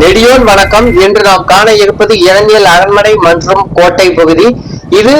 நெடியோன் வணக்கம். இன்று நாம் காண இருப்பது இரணியல் அரண்மனை மற்றும் கோட்டை பகுதி. இது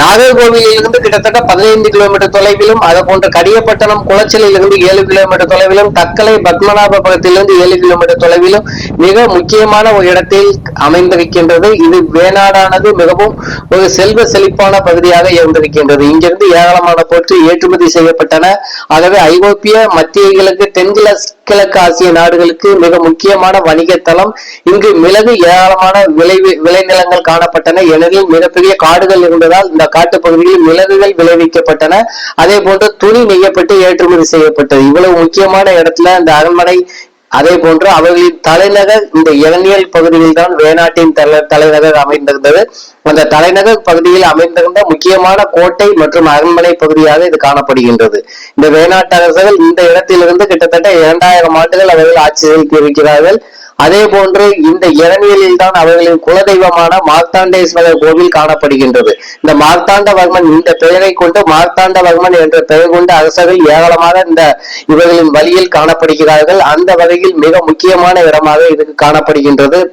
நாகர்கோவிலிருந்து கிட்டத்தட்ட பதினைந்து கிலோமீட்டர் தொலைவிலும் அது போன்ற கடியப்பட்டணம் குளச்சலில் இருந்து ஏழு கிலோமீட்டர் தொலைவிலும் தக்கலை பத்மநாபபுரத்திலிருந்து ஏழு கிலோமீட்டர் தொலைவிலும் மிக முக்கியமான ஒரு இடத்தில் அமைந்திருக்கின்றது. இது வேணாடானது மிகவும் ஒரு செல்வ செழிப்பான பகுதியாக இருந்திருக்கின்றது. இங்கிருந்து ஏராளமான பொருட்கள் ஏற்றுமதி செய்யப்பட்டன. ஆகவே ஐரோப்பிய மத்திய கிழக்கு தென்கிழக்கு கிழக்கு ஆசிய நாடுகளுக்கு மிக முக்கியமான வணிக தளம் இங்கு மிளகு ஏராளமான விளை விளைநிலங்கள் காணப்பட்டன. எனவே மிகப்பெரிய காடுகள் இருந்ததால் இந்த காட்டு பகுதியில் மிளகுகள் விளைவிக்கப்பட்டன. அதே போன்று துணி நெய்யப்பட்டு ஏற்றுமதி செய்யப்பட்டது. இவ்வளவு முக்கியமான இடத்துல அந்த அரண்மனை அதே போன்று அவர்களின் தலைநகர் இந்த இளநியல் பகுதியில் தான் வேணாட்டின் தலை தலைநகர் அமைந்திருந்தது. அந்த தலைநகர் பகுதியில் அமைந்திருந்த முக்கியமான கோட்டை மற்றும் அரண்மனை பகுதியாக இது காணப்படுகின்றது. இந்த வேணாட்டரசர்கள் இந்த இடத்திலிருந்து கிட்டத்தட்ட இரண்டாயிரம் ஆண்டுகள் அவர்கள் ஆட்சி செலுத்தி இருக்கிறார்கள். அதே போன்று இந்த இரணியலில் தான் அவர்களின் குலதெய்வமான மார்த்தாண்டேஸ்வரர் கோவில் காணப்படுகின்றது. இந்த மார்த்தாண்டவர்மன் இந்த பெயரை கொண்டு மார்த்தாண்டவர்மன் என்ற பெயர் கொண்ட அரசர்கள் ஏராளமாக இந்த இவர்களின் வழியில் காணப்படுகிறார்கள். அந்த வகையில் மிக முக்கியமான இடமாக இது காணப்படுகின்றது.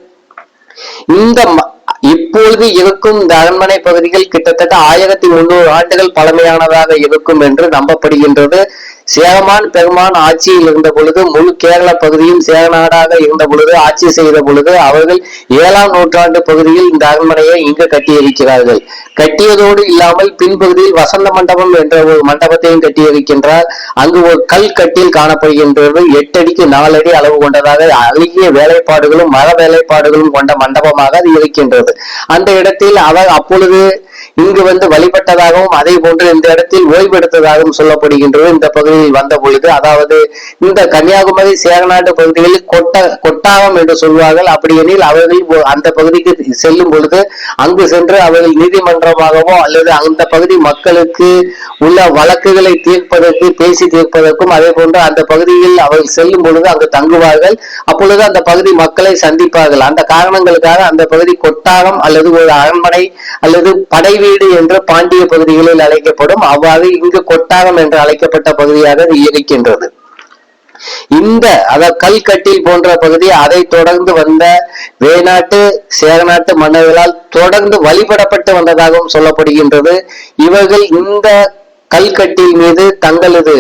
இந்த ம- இப்பொழுது இருக்கும் இந்த அரண்மனை பகுதிகள் கிட்டத்தட்ட ஆயிரத்தி முன்னூறு ஆண்டுகள் பழமையானதாக இருக்கும் என்று நம்பப்படுகின்றது. சேகமான் பெருமான் ஆட்சியில் இருந்த பொழுது முழு கேரள பகுதியும் சேகநாடாக இருந்த பொழுது ஆட்சி செய்த பொழுது அவர்கள் ஏழாம் நூற்றாண்டு பகுதியில் இந்த அரண்மனையை இங்கு கட்டியிருக்கிறார்கள். கட்டியதோடு இல்லாமல் பின்பகுதியில் வசந்த மண்டபம் என்ற ஒரு மண்டபத்தையும் கட்டியிருக்கின்றார். அங்கு ஒரு கல் கட்டில் காணப்படுகின்றது. எட்டு அடிக்கு நாலு அடி அளவு கொண்டதாக அழகிய வேலைப்பாடுகளும் மர வேலைப்பாடுகளும் கொண்ட மண்டபமாக அது இருக்கின்றது. அந்த இடத்தில் அவர் அப்பொழுது இங்கு வந்து வழிபட்டதாகவும் அதே போன்று இந்த இடத்தில் ஓய்வெடுத்ததாகவும் சொல்லப்படுகின்றது. இந்த பகுதி பகுதியில் வந்த பொழுது அதாவது இந்த கன்னியாகுமரி சேரநாட்டு பகுதிகளில் கொட்ட கொட்டாகம் என்று சொல்வார்கள். அப்படியெனில் அவர்கள் அந்த பகுதிக்கு செல்லும் பொழுது அங்கு சென்று அவர்கள் நீதிமன்றமாகவோ அல்லது அந்த பகுதி மக்களுக்கு உள்ள வழக்குகளை தீர்ப்பதற்கு பேசி தீர்ப்பதற்கும் அதே போன்று அந்த பகுதியில் அவர்கள் செல்லும் பொழுது அங்கு தங்குவார்கள். அப்பொழுது அந்த பகுதி மக்களை சந்திப்பார்கள். அந்த காரணங்களுக்காக அந்த பகுதி கொட்டாகம் அல்லது ஒரு அரண்மனை அல்லது படை வீடு என்று பாண்டிய பகுதிகளில் அழைக்கப்படும். அவ்வாறு இங்கு கொட்டாகம் என்று அழைக்கப்பட்ட பகுதியில் பகுதியாக இருக்கின்றது. இந்த அத கல்கட்டில் போன்ற பகுதி அதை தொடர்ந்து வந்த வேநாட்டு சேரநாட்டு மன்னர்களால் தொடர்ந்து வழிபடப்பட்டு வந்ததாகவும் சொல்லப்படுகின்றது. இவர்கள் இந்த கல்கட்டில் மீது தங்களது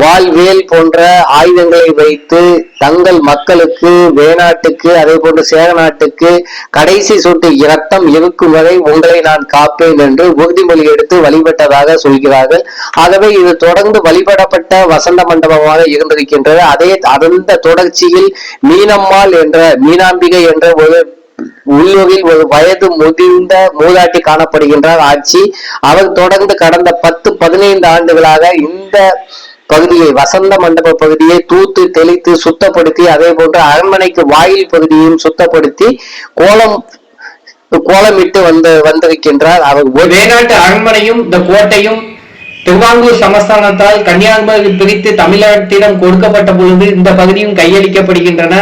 வாழ்வியல் போன்ற ஆயுதங்களை வைத்து தங்கள் மக்களுக்கு வேணாட்டுக்கு அதே போன்று சேரநாட்டுக்கு கடைசி சொட்டு இரத்தம் இருக்கும் வரை உங்களை நான் காப்பேன் என்று உறுதிமொழி எடுத்து வழிபட்டதாக சொல்கிறார்கள். ஆகவே இது தொடர்ந்து வழிபடப்பட்ட வசந்த மண்டபமாக இருந்திருக்கின்றது. அதே அந்த தொடர்ச்சியில் மீனம்மாள் என்ற மீனாம்பிகை என்ற ஒரு உள்ளூரில் ஒரு வயது முதிர்ந்த மூதாட்டி காணப்படுகின்றார் ஆட்சி. அவர் தொடர்ந்து கடந்த பத்து பதினைந்து ஆண்டுகளாக இந்த பகுதியை வசந்த மண்டப பகுதியை தூத்து தெளித்து சுத்தப்படுத்தி அதே போன்று அரண்மனைக்கு வாயில் பகுதியையும் சுத்தப்படுத்தி கோலம் கோலமிட்டு வந்து வந்திருக்கின்றார். அவர் ஒரு- வேணாட்டு அரண்மனையும் இந்த கோட்டையும் திருவாங்கூர் சமஸ்தானத்தால் கன்னியாகுமரி பிரித்து தமிழகத்திடம் கொடுக்கப்பட்ட பொழுது இந்த பகுதியும் கையளிக்கப்படுகின்றன.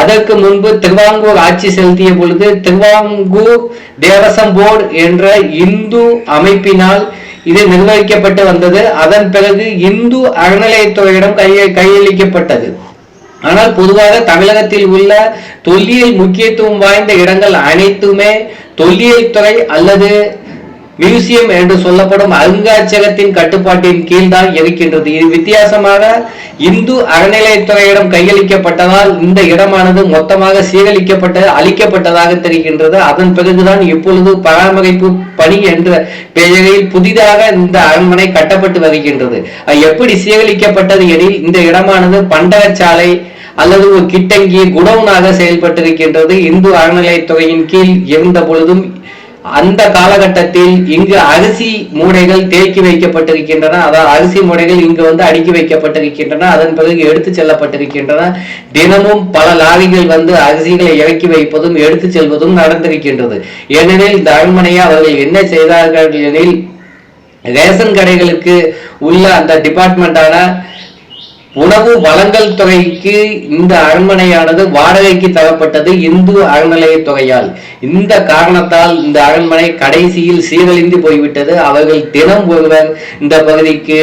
அதற்கு முன்பு திருவாங்கூர் ஆட்சி செலுத்திய பொழுது திருவாங்கூர் தேவசம் போர்டு என்ற இந்து அமைப்பினால் இது நிர்வகிக்கப்பட்டு வந்தது. அதன் பிறகு இந்து அறநிலையத்துறையிடம் கைய கையளிக்கப்பட்டது. ஆனால் பொதுவாக தமிழகத்தில் உள்ள தொல்லியல் முக்கியத்துவம் வாய்ந்த இடங்கள் அனைத்துமே தொல்லியல் துறை அல்லது மியூசியம் என்று சொல்லப்படும் அருங்காட்சியகத்தின் கட்டுப்பாட்டின் கீழ் தான் இருக்கின்றது இது வித்தியாசமாக இந்து அறநிலையத்துறையிடம் கையளிக்கப்பட்டதால் இந்த இடமானது மொத்தமாக சீரழிக்கப்பட்டு அழிக்கப்பட்டதாக தெரிகின்றது. அதன் பிறகுதான் இப்பொழுது பராமரிப்பு பணி என்ற பெயரில் புதிதாக இந்த அரண்மனை கட்டப்பட்டு வருகின்றது. அது எப்படி சீரழிக்கப்பட்டது எனில் இந்த இடமானது பண்டகச்சாலை அல்லது ஒரு கிட்டங்கி குடவுனாக செயல்பட்டிருக்கின்றது. இந்து அறநிலையத்துறையின் கீழ் இருந்த பொழுதும் அந்த காலகட்டத்தில் இங்கு அரிசி மூடைகள் தேக்கி வைக்கப்பட்டிருக்கின்றன. அதாவது அரிசி மூடைகள் இங்கு வந்து அடுக்கி வைக்கப்பட்டிருக்கின்றன. அதன் பிறகு எடுத்து செல்லப்பட்டிருக்கின்றன. தினமும் பல லாரிகள் வந்து அரிசிகளை இறக்கி வைப்பதும் எடுத்து செல்வதும் நடந்திருக்கின்றது. ஏனெனில் இந்த அரண்மனையை அவர்கள் என்ன செய்தார்கள் எனில் ரேஷன் கடைகளுக்கு உள்ள அந்த டிபார்ட்மெண்டான உணவு வழங்கல் துறைக்கு இந்த அரண்மனையானது வாடகைக்கு தரப்பட்டது இந்து அறநிலையத் துறையால் இந்த காரணத்தால் இந்த அரண்மனை கடைசியில் சீரழிந்து போய்விட்டது. அவர்கள் தினம் ஒருவர் இந்த பகுதிக்கு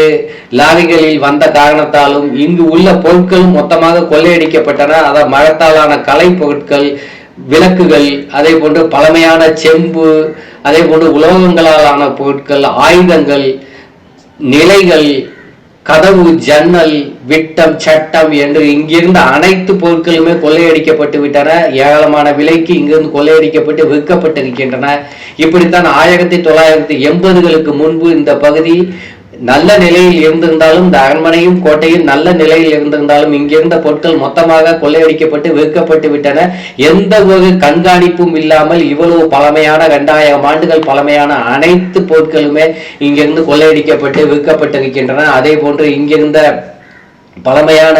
லாரிகளில் வந்த காரணத்தாலும் இங்கு உள்ள பொருட்களும் மொத்தமாக கொள்ளையடிக்கப்பட்டன. அதாவது மரத்தாலான கலை பொருட்கள் விளக்குகள் அதே போன்று பழமையான செம்பு அதே போன்று உலோகங்களாலான பொருட்கள் ஆயுதங்கள் நிலைகள் கதவு ஜன்னல் விட்டம் சட்டம் என்று இங்கிருந்து அனைத்து பொருட்களுமே கொள்ளையடிக்கப்பட்டு விட்டன. ஏராளமான விலைக்கு இங்கிருந்து கொள்ளையடிக்கப்பட்டு விற்கப்பட்டிருக்கின்றன. இப்படித்தான் ஆயிரத்தி தொள்ளாயிரத்தி எண்பதுகளுக்கு முன்பு இந்த பகுதி நல்ல நிலையில் இருந்திருந்தாலும் இந்த அரண்மனையும் கோட்டையும் நல்ல நிலையில் இருந்திருந்தாலும் இங்கிருந்த பொருட்கள் மொத்தமாக கொள்ளையடிக்கப்பட்டு விற்கப்பட்டு விட்டன. எந்த ஒரு கண்காணிப்பும் இல்லாமல் இவ்வளவு பழமையான இரண்டாயிரம் ஆண்டுகள் பழமையான அனைத்து பொருட்களுமே இங்கிருந்து கொள்ளையடிக்கப்பட்டு விற்கப்பட்டிருக்கின்றன. அதே போன்று இங்கிருந்த பழமையான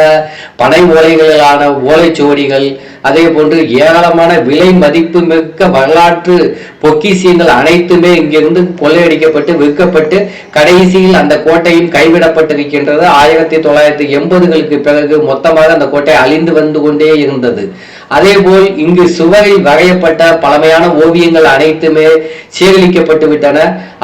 பனை ஓலைகளான ஓலைச்சுவடிகள் அதே போன்று ஏராளமான விலை மதிப்பு மிக்க வரலாற்று பொக்கிசியங்கள் அனைத்துமே இங்கிருந்து கொள்ளையடிக்கப்பட்டு விற்கப்பட்டு கடைசியில் அந்த கோட்டையும் கைவிடப்பட்டிருக்கின்றது. ஆயிரத்தி தொள்ளாயிரத்தி எண்பதுகளுக்கு பிறகு மொத்தமாக அந்த கோட்டை அழிந்து வந்து கொண்டே இருந்தது. அதேபோல் இங்கு சுவரில் வரையப்பட்ட பழமையான ஓவியங்கள் அனைத்துமே சேகரிக்கப்பட்டு விட்டன.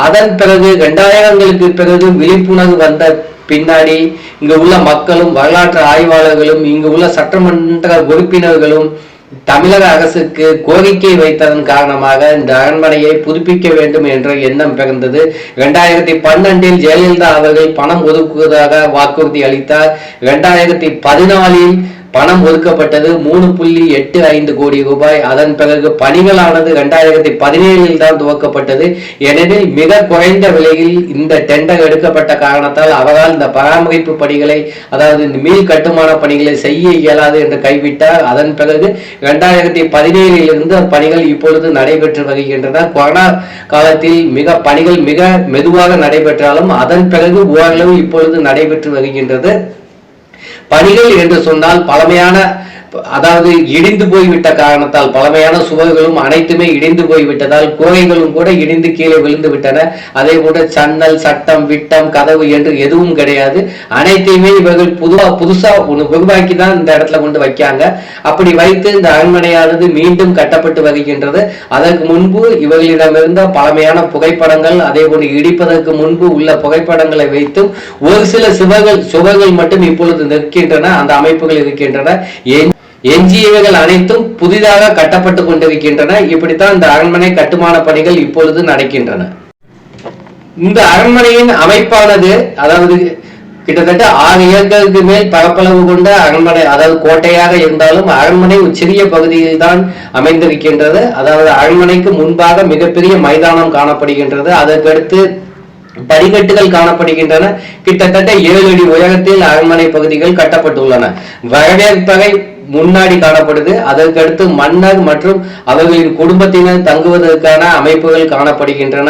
அதன் பிறகு இரண்டாயிரங்களுக்கு பிறகு விழிப்புணர்வு வந்த பின்னாடி இங்கு உள்ள மக்களும் வரலாற்று ஆய்வாளர்களும் இங்கு உள்ள சட்டமன்ற உறுப்பினர்களும் தமிழக அரசுக்கு கோரிக்கை வைத்ததன் காரணமாக இந்த அரண்மனையை புதுப்பிக்க வேண்டும் என்ற எண்ணம் பிறந்தது. இரண்டாயிரத்தி பன்னெண்டில் ஜெயலலிதா அவர்கள் பணம் ஒதுக்குவதாக வாக்குறுதி அளித்தார். இரண்டாயிரத்தி பதினாலில் பணம் ஒதுக்கப்பட்டது மூணு புள்ளி எட்டு ஐந்து கோடி ரூபாய். அதன் பிறகு பணிகளானது இரண்டாயிரத்தி பதினேழில் தான் துவக்கப்பட்டது. ஏனெனில் மிக குறைந்த விலையில் இந்த டெண்டர் எடுக்கப்பட்ட காரணத்தால் அவரால் இந்த பராமரிப்பு பணிகளை அதாவது இந்த மீள் கட்டுமான பணிகளை செய்ய இயலாது என்று கைவிட்டார். அதன் பிறகு இரண்டாயிரத்தி பதினேழில் இருந்து பணிகள் இப்பொழுது நடைபெற்று வருகின்றன. கொரோனா காலத்தில் மிக பணிகள் மிக மெதுவாக நடைபெற்றாலும் அதன் பிறகு ஓரளவு இப்பொழுது நடைபெற்று வருகின்றது. பணிகள் என்று சொன்னால் பழமையான அதாவது இடிந்து போய்விட்ட காரணத்தால் பழமையான சுவர்களும் அனைத்துமே இடிந்து போய்விட்டதால் கோகைகளும் கூட இடிந்து கீழே விழுந்து விட்டன. அதே போன்று சன்னல் சட்டம் விட்டம் கதவு என்று எதுவும் கிடையாது. அனைத்தையுமே இவர்கள் புதுவா புதுசா ஒன்று உருவாக்கி தான் இந்த இடத்துல கொண்டு வைக்காங்க அப்படி வைத்து இந்த அரண்மனையானது மீண்டும் கட்டப்பட்டு வருகின்றது. அதற்கு முன்பு இவர்களிடமிருந்த பழமையான புகைப்படங்கள் அதே போன்று இடிப்பதற்கு முன்பு உள்ள புகைப்படங்களை வைத்தும் ஒரு சில சுவர்கள் சுவர்கள் மட்டும் இப்பொழுது நிற்கின்றன. அந்த அமைப்புகள் இருக்கின்றன. என் எஞ்சியவைகள் அனைத்தும் புதிதாக கட்டப்பட்டு கொண்டிருக்கின்றன. இப்படித்தான் இந்த அரண்மனை கட்டுமான பணிகள் இப்பொழுது நடக்கின்றன. இந்த அரண்மனையின் அமைப்பானது அதாவது கிட்டத்தட்ட ஆறு ஏக்கருக்கு மேல் பரப்பளவு கொண்ட அரண்மனை அதாவது கோட்டையாக இருந்தாலும் அரண்மனை சிறிய பகுதியில் தான் அமைந்திருக்கின்றது. அதாவது அரண்மனைக்கு முன்பாக மிகப்பெரிய மைதானம் காணப்படுகின்றது. அதற்கடுத்து படிக்கட்டுகள் காணப்படுகின்றன. கிட்டத்தட்ட ஏழு அடி உயரத்தில் அரண்மனை பகுதிகள் கட்டப்பட்டுள்ளன. வரவேற்பறை முன்னாடி காணப்படுது. அதற்கடுத்து மன்னர் மற்றும் அவர்களின் குடும்பத்தினர் தங்குவதற்கான அமைப்புகள் காணப்படுகின்றன.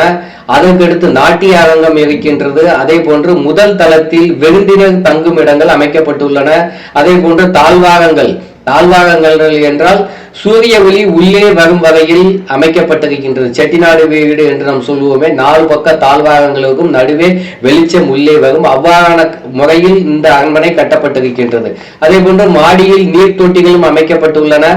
அதற்கடுத்து நாட்டிய அரங்கம் இருக்கின்றது. அதே போன்று முதல் தளத்தில் விருந்தினர் தங்கும் இடங்கள் அமைக்கப்பட்டுள்ளன. அதே போன்று தாழ்வாரங்கள் தாழ்வாரங்கள் என்றால் சூரிய ஒளி உள்ளே வரும் வகையில் அமைக்கப்பட்டிருக்கின்றது. செட்டிநாடு வீடு என்று நாம் சொல்லுவோமே. நாலு பக்க தாழ்வாரங்களுக்கும் நடுவே வெளிச்சம் உள்ளே வரும். அவ்வாறான முறையில் இந்த அரண்மனை கட்டப்பட்டிருக்கின்றது. அதே போன்று மாடியில் நீர் தொட்டிகளும் அமைக்கப்பட்டுள்ளன.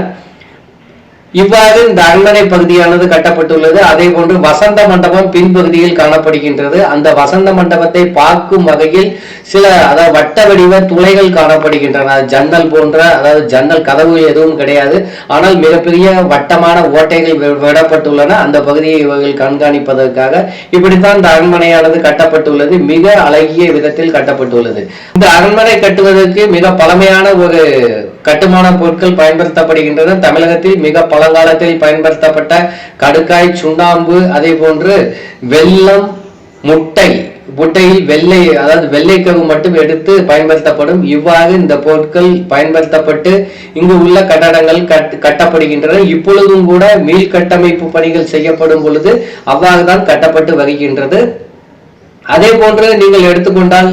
இவ்வாறு இந்த அரண்மனை பகுதியானது கட்டப்பட்டுள்ளது. அதே போன்று வசந்த மண்டபம் பின்பகுதியில் காணப்படுகின்றது. அந்த வசந்த மண்டபத்தை பார்க்கும் வகையில் சில அதாவது வட்ட வடிவ துளைகள் காணப்படுகின்றன. ஜன்னல் போன்ற அதாவது ஜன்னல் கதவுகள் எதுவும் கிடையாது. ஆனால் மிகப்பெரிய வட்டமான ஓட்டைகள் வி- விடப்பட்டுள்ளன. அந்த பகுதியை இவர்கள் கண்காணிப்பதற்காக இப்படித்தான் இந்த அரண்மனையானது கட்டப்பட்டுள்ளது. மிக அழகிய விதத்தில் கட்டப்பட்டுள்ளது. இந்த அரண்மனை கட்டுவதற்கு மிக பழமையான ஒரு கட்டுமான பொருட்கள் பயன்படுத்தப்படுகின்றன தமிழகத்தில் மிக பழங்காலத்தில் பயன்படுத்தப்பட்ட கடுக்காய் சுண்ணாம்பு அதே போன்று வெல்லம் முட்டை முட்டையில் வெள்ளை அதாவது வெள்ளைக்கரு மட்டும் எடுத்து பயன்படுத்தப்படும். இவ்வாறு இந்த பொருட்கள் பயன்படுத்தப்பட்டு இங்கு உள்ள கட்டடங்கள் கட் கட்டப்படுகின்றன. இப்பொழுதும் கூட மீள் கட்டமைப்பு பணிகள் செய்யப்படும் பொழுது அவ்வாறு தான் கட்டப்பட்டு வருகின்றது. அதே போன்று நீங்கள் எடுத்துக்கொண்டால்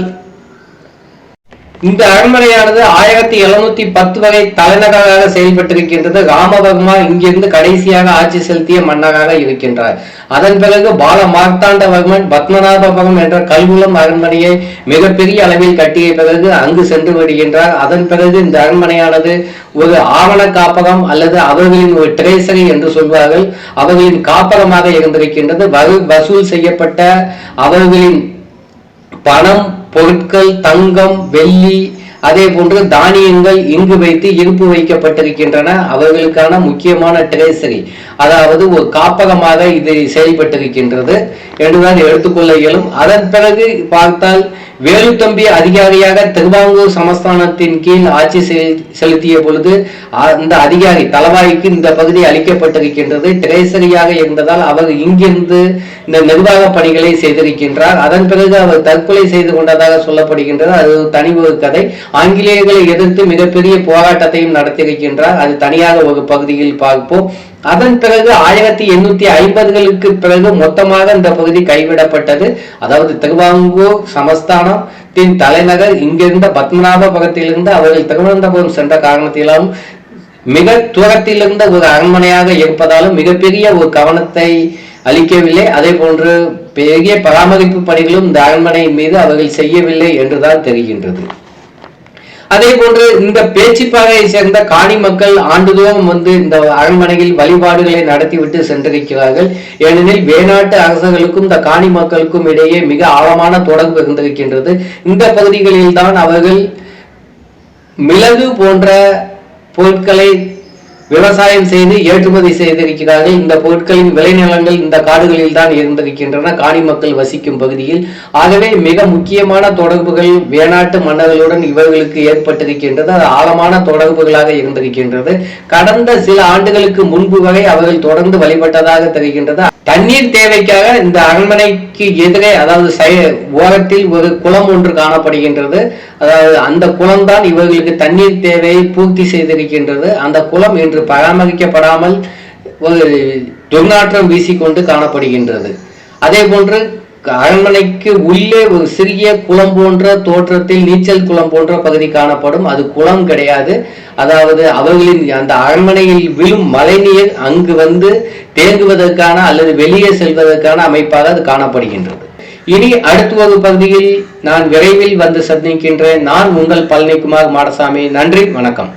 இந்த அரண்மனையானது ஆயிரத்தி எழுநூத்தி பத்து வரை தலைநகராக செயல்பட்டிருக்கின்றது. ராமவர்மா இங்கிருந்து கடைசியாக ஆட்சி செலுத்திய மன்னராக இருக்கின்றார். அதன் பிறகு பால மார்த்தாண்டவர்மன் பத்மநாபபுரம் என்ற கல்குளம் அரண்மனையை மிகப்பெரிய அளவில் கட்டிய பிறகு அங்கு சென்று விடுகின்றார். அதன் பிறகு இந்த அரண்மனையானது ஒரு ஆவண காப்பகம் அல்லது அவர்களின் ஒரு டிரேசரி என்று சொல்வார்கள். அவர்களின் காப்பகமாக இருந்திருக்கின்றது. வசூல் செய்யப்பட்ட அவர்களின் பணம் பொருட்கள் தங்கம் வெள்ளி அதே போன்று தானியங்கள் இங்கு வைத்து இருப்பு வைக்கப்பட்டிருக்கின்றன. அவர்களுக்கான முக்கியமான ட்ரேசரி அதாவது ஒரு காப்பகமாக இது செயல்பட்டிருக்கின்றது. என்றுதான் எடுத்துக்கொள்ள இயலும். அதன் பிறகு பார்த்தால் வேலுத்தம்பி அதிகாரியாக திருவாங்கூர் சமஸ்தானத்தின் கீழ் ஆட்சி செலுத்திய பொழுது அந்த அதிகாரி தலவாய்க்கு இந்த பகுதி அளிக்கப்பட்டிருக்கின்றது. திரைசரியாக இருந்ததால் அவர் இங்கிருந்து இந்த நிர்வாக பணிகளை செய்திருக்கின்றார். அதன் பிறகு அவர் தற்கொலை செய்து கொண்டதாக சொல்லப்படுகின்றது. அது ஒரு தனி ஒரு கதை. ஆங்கிலேயர்களை எதிர்த்து மிகப்பெரிய போராட்டத்தையும் நடத்தியிருக்கின்றார். அது தனியாக ஒரு பகுதியில் பார்ப்போம். அதன் பிறகு ஆயிரத்தி எண்ணூத்தி ஐம்பதுகளுக்கு பிறகு மொத்தமாக இந்த பகுதி கைவிடப்பட்டது. அதாவது திருவாங்கூர் சமஸ்தானத்தின் தலைநகர் இங்கிருந்த பத்மநாபபுரத்திலிருந்து அவர்கள் திருவனந்தபுரம் சென்ற காரணத்திலும் மிக தூரத்திலிருந்த ஒரு அரண்மனையாக இருப்பதாலும் மிகப்பெரிய ஒரு கவனத்தை அளிக்கவில்லை. அதே போன்று பெரிய பராமரிப்பு பணிகளும் இந்த அரண்மனை மீது அவர்கள் செய்யவில்லை என்றுதான் தெரிகின்றது. அதே போன்று இந்த பேச்சிப்பாறையை சேர்ந்த காணி மக்கள் ஆண்டுதோறும் வந்து இந்த அரண்மனையில் வழிபாடுகளை நடத்திவிட்டு சென்றிருக்கிறார்கள். ஏனெனில் வேணாட்டு அரசர்களுக்கும் இந்த காணி மக்களுக்கும் இடையே மிக ஆழமான தொடர்பு இருந்திருக்கின்றது. இந்த பகுதிகளில்தான் அவர்கள் மிளகு போன்ற பொருட்களை விவசாயம் செய்து ஏற்றுமதி செய்திருக்கிறார்கள். இந்த பொருட்களின் விளைநிலங்கள் இந்த காடுகளில் தான் இருந்திருக்கின்றன. காணி மக்கள் வசிக்கும் பகுதியில். ஆகவே மிக முக்கியமான தொடர்புகள் வேணாட்டு மன்னர்களுடன் இவர்களுக்கு ஏற்பட்டிருக்கின்றது. அது ஆழமான தொடர்புகளாக இருந்திருக்கின்றது. கடந்த சில ஆண்டுகளுக்கு முன்பு வரை அவர்கள் தொடர்ந்து வழிபட்டதாக தெரிகின்றது. தண்ணீர் தேவைக்காக இந்த அரண்மனைக்கு எதிரே அதாவது ஓரத்தில் ஒரு குளம் ஒன்று காணப்படுகின்றது. அதாவது அந்த குளம் தான் இவர்களுக்கு தண்ணீர் தேவையை பூர்த்தி செய்திருக்கின்றது. அந்த குளம் இன்று பராமரிக்கப்படாமல் ஒரு துர்நாற்றம் வீசிக்கொண்டு காணப்படுகின்றது. அதே போன்று அரண்மனைக்கு உள்ளே ஒரு சிறிய குளம் போன்ற தோற்றத்தில் நீச்சல் குளம் போன்ற பகுதி காணப்படும். அது குளம் கிடையாது. அதாவது அவர்களின் அந்த அரண்மனையில் விழும் மழைநீர் அங்கு வந்து தேங்குவதற்கான அல்லது வெளியே செல்வதற்கான அமைப்பாக அது காணப்படுகின்றது. இனி அடுத்த ஒரு பகுதியில் நான் விரைவில் வந்து சந்திக்கின்றேன் நான் உங்கள் பழனிக்குமார் மாடசாமி. நன்றி வணக்கம்.